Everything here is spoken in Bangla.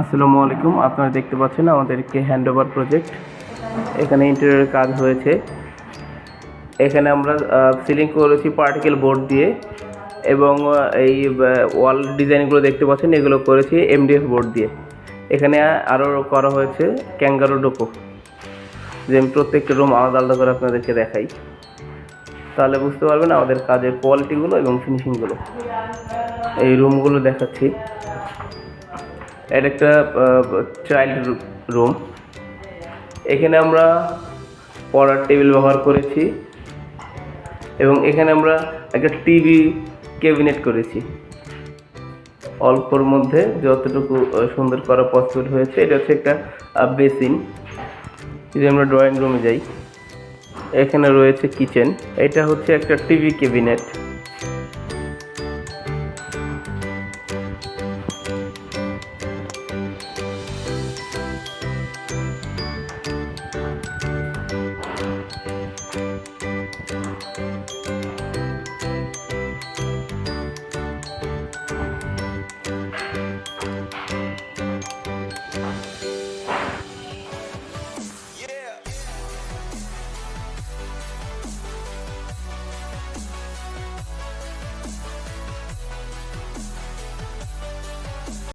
আসসালামু আলাইকুম। আপনারা দেখতে পাচ্ছেন আমাদেরকে হ্যান্ড ওভার প্রজেক্ট এখানে ইন্টেরিয়রের কাজ হয়েছে। এখানে আমরা সিলিং করেছি পার্টিকেল বোর্ড দিয়ে এবং এই ওয়াল ডিজাইনগুলো দেখতে পাচ্ছেন, এগুলো করেছি এমডিএফ বোর্ড দিয়ে। এখানে আরও করা হয়েছে ক্যাঙ্গারো ডোকো। যে আমি প্রত্যেকটা রুম আলাদা আলাদা করে আপনাদেরকে দেখাই। তাহলে বুঝতে পারবেন আমাদের কাজের কোয়ালিটিগুলো এবং ফিনিশিংগুলো এই রুমগুলো দেখাচ্ছি। এটা একটা চাইল্ড রুম এখানে আমরা পড়ার টেবিল ব্যবহার করেছি এবং এখানে আমরা একটা টিভি ক্যাবিনেট করেছি। অল্পর মধ্যে যতটুকু সুন্দর করা পসিবল হয়েছে, এটা হচ্ছে একটা বেসিন যদি আমরা ড্রয়িং রুমে যাই, এখানে রয়েছে কিচেন এটা হচ্ছে একটা টিভি ক্যাবিনেট